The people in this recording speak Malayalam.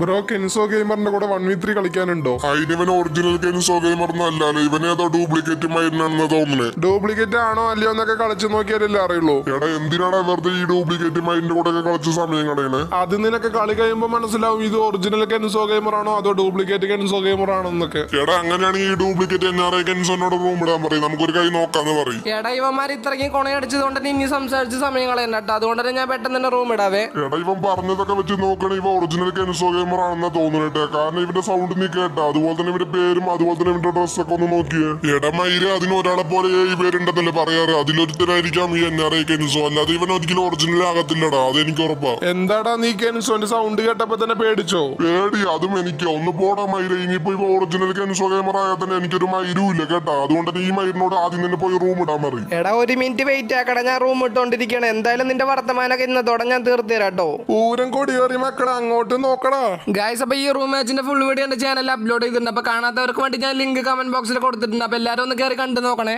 ബ്രോ കെൻസോ ഗെയിമറിന്റെ കൂടെ വൺ വി ത്രീ കളിക്കാനുണ്ടോ? ഇവൻ ഒറിജിനൽ കെൻസോ ഗെയിമർ അല്ലല്ലോ ഇവനെ ഏതോ ഡ്യൂപ്ലിക്കേറ്റ് മൈനാണെന്ന് തോന്നുന്നത് ഡ്യൂപ്ലിക്കേറ്റ് ആണോ അല്ലയോ എന്നൊക്കെ കളിച്ചു നോക്കിയാലല്ലേ അറിയുള്ളൂ. എടാ എന്തിനാണ് വെറുതെ ഈ ഡ്യൂപ്ലിക്കേറ്റ് മൈനിന്റെ കൂടെ ഒക്കെ കളിച്ച സമയം കളയണേ? അത് നിനക്ക് കളി കഴിയുമ്പോൾ മനസ്സിലാവും ഇത് ഒറിജിനൽ കെൻസോ ഗെയിമർ ആണോ അതോ ഡ്യൂപ്ലിക്കേറ്റ് കെൻസോ ഗെയിമർ ആണോ എന്നൊക്കെ. എടാ അങ്ങനെയാണെങ്കിൽ ഈ ഡ്യൂപ്ലിക്കേറ്റ് എൻ ആർ ഐ കെൻസോനോട് റൂം ഇടാൻ പറയും. നമുക്കൊരു കൈ നോക്കാന്ന് പറയും. എടാ ഇവന്മാർ ഇത്രയ്ക്കും കൊണയടിച്ചത് കൊണ്ട് ഇനി സംസാരിച്ച് സമയം കളയണ്ട അതുകൊണ്ട് തന്നെ ഞാൻ പെട്ടെന്ന് തന്നെ റൂം ഇടാവേ. എടാ ഇവൻ പറഞ്ഞതൊക്കെ വെച്ച് നോക്കണേ ഇവ ഒറിജിനൽ കെൻസോ ഗെയിമർ ആണെന്നാ തോന്നുന്നേട്ടെ കാരണം ഇവന്റെ സൗണ്ട് നീ കേട്ട. അതുപോലെ തന്നെ ഇവന്റെ പേരും അതുപോലെ തന്നെ ഇവന്റെ ഡ്രസ്സൊക്കെ ഒന്ന് നോക്കിയേ. എടാ മയിൽ അതിന് ഒരാളെ പോലെ ഏഴ് പേരുണ്ടെന്നല്ലേ പറയാറ്? അതിലൊരുത്തരായിരിക്കാം ഈ എൻ ആർ ഐ കെൻസോ അല്ലാതെ ഇവൻ ഒരിക്കലും ഒറിജിനൽ ആകത്തില്ലടാ. അത് എനിക്ക് ഉറപ്പാ. എന്താടാ നീ കെൻസോന്റെ സൗണ്ട് കേട്ടപ്പോ തന്നെ പേടിച്ചോ? പേടി അതും എനിക്ക്. ഒന്ന് പോടാ മൈര ഇനിയിപ്പോ ഇപ്പൊ ഒറിജിനൽ കെൻസോ ഗെയിമർ ആയാൽ തന്നെ എനിക്കൊരു മൈരും ഇല്ല കേട്ടാ. അതുകൊണ്ട് തന്നെ ഈ മൈരിനോട് ആദ്യം തന്നെ പോയി റൂം ഇടാൻ പറയും. എടാ ഒരു മിനിറ്റ് വെയിറ്റ് ആക്കടാ. ഞാൻ റൂം ഇട്ടോണ്ടിരിക്കണം എന്തായാലും നിന്റെ വർത്തമാനൊക്കെ ഇന്നത്തോടെ ഞാൻ തീർത്തേരാട്ടോ. തരാം കേട്ടോ പൂരം കൊടിയേറി മക്കളെ അങ്ങോട്ട് നോക്കടാ. ഗായ്സ് അപ്പൊ ഈ റൂം മാച്ചിന്റെ ഫുൾ വീഡിയോ എന്റെ ചാനലിൽ അപ്ലോഡ് ചെയ്തിട്ടുണ്ട്. അപ്പൊ കാണാത്തവർക്ക് വേണ്ടി ഞാൻ ലിങ്ക് കമന്റ് ബോക്സിൽ കൊടുത്തിട്ടുണ്ട്. അപ്പൊ എല്ലാവരും ഒന്ന് കയറി കണ്ടു നോക്കണേ.